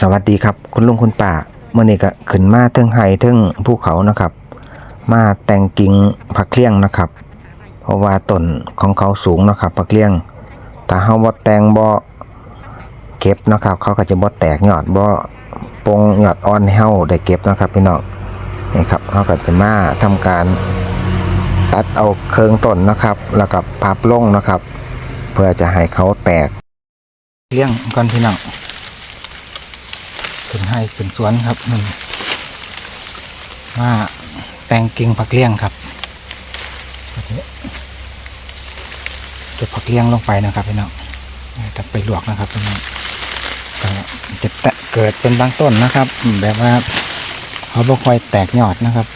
สวัสดีครับ คุณลุงคุณป้าเมื่อนี้ก็ขึ้นมาเทิงไห้เทิงภูเขานะครับ มาแต่งกิ่งผักเลี้ยงนะครับ เพราะว่าต้นของเขาสูงนะครับผักเลี้ยงถ้าเฮาบ่แต่งบ่เก็บนะครับ เขาก็จะบ่แตกยอดบ่ปงยอดอ่อนให้เฮาได้เก็บนะครับพี่น้องนี่ครับเฮาก็จะมาทำการตัดเอาเคิงต้นนะครับ แล้วก็พับลงนะครับ เพื่อจะให้เขาแตกเลี้ยงก่อนพี่น้อง ขึ้นให้ขึ้นสวนครับนี่ว่าแตงกิ่งผักเลี้ยงครับจะเก็บผักเลี้ยงลงไปนะครับพี่น้องแต่ไปลวกนะครับพี่น้องก็จะแตะเกิดเป็นบางต้นนะครับ แบบว่าเขาบ่ค่อยแตกยอดนะครับ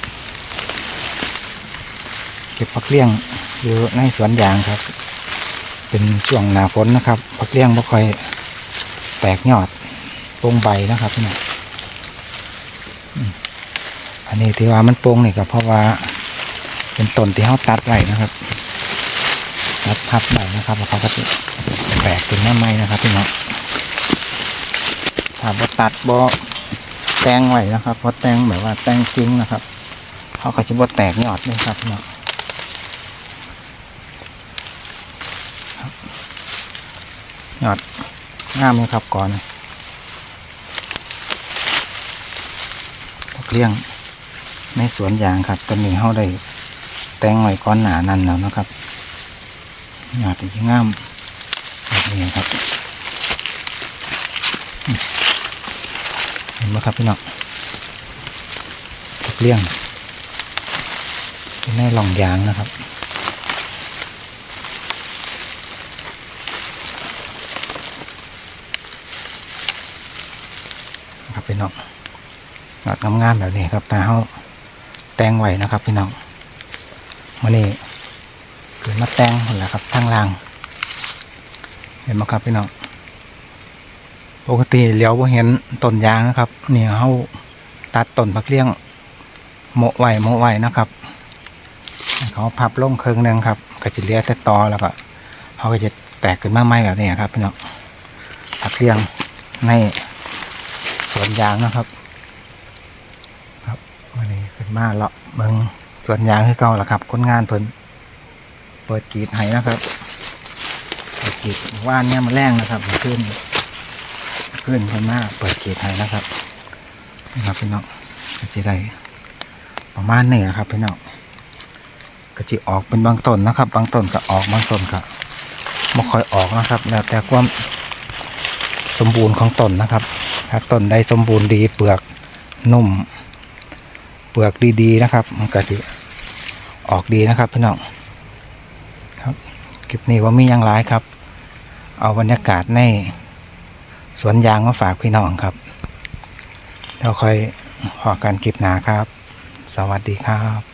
เก็บผักเลี้ยงอยู่ในสวนยางครับ เป็นช่วงหนาฝนนะครับผักเลี้ยงบ่ค่อยแตกยอด โปร่งใบนะครับพี่น้องอันนี้ที่ว่ามันโปร่งนี่ก็เพราะว่าเป็นต้นที่เขาตัดไว้นะครับ ตัดพับไว้นะครับแล้วเขาก็จะแตกเป็นหน้าไม้นะครับพี่น้องถ้าบ่ตัดบ่แตงไว้นะครับบ่แตงแบบว่าแตงจริงนะครับเขาก็จะบ่แตกยอดเลยครับพี่น้องยอดงามเลยครับก่อน เลี้ยงในสวนยางครับตอนนี้เขาได้แตงไว้ก้อนหนานั่นแล้วนะครับหยอดที่งามแบบนี้ครับเห็นไหมครับพี่น้องเลี้ยงเป็นในหล่องยางนะครับครับพี่น้อง ยอดงามๆแบบนี้ครับตาเขาแตงไว้นะครับ พี่น้องวันนี้เกิดมาแตงหมดแล้วครับทางล่าง เห็นไหมครับพี่น้องปกติเลี้ยวบ่เห็นต้นยางนะครับนี่เขาตัดต้นผักเลี้ยงโมะไว้โมะไว้นะครับเขาพับลงเครื่องหนึงครับก็จะเลี้ยแต่ตอแล้วก็เขาก็จะแตกขึ้นมาใหม่แบบนี้ครับพี่น้องผักเลี้ยงในสวนยางนะครับ ครับวันนี้ขึ้นมาเลาะเมืองสวนยางคือเก่าละครับ คนงานเพิ่นเปิดกรีดให้นะครับเปิดกรีดว่านเนี่ยมาแรงนะครับขึ้นขึ้นเพิ่นมาเปิดกรีดให้นะครับนี่ครับพี่น้องก็จะได้ประมาณนี้นะครับพี่น้องก็จะออกเป็นบางต้นนะครับ บางต้นก็ออกบางต้นก็ไม่ค่อยออกนะครับ แล้วแต่ความสมบูรณ์ของต้นนะครับ ถ้าต้นใดสมบูรณ์ดีเปลือกนุ่ม ลือกดีๆนะครับมันก็จะออกดีนะครับพี่น้องครับคลิปนี้ว่ามีอย่างไรครับ เอาบรรยากาศในสวนยางมาฝากพี่น้องครับเราค่อยพอกันคลิปหนาครับ สวัสดีครับ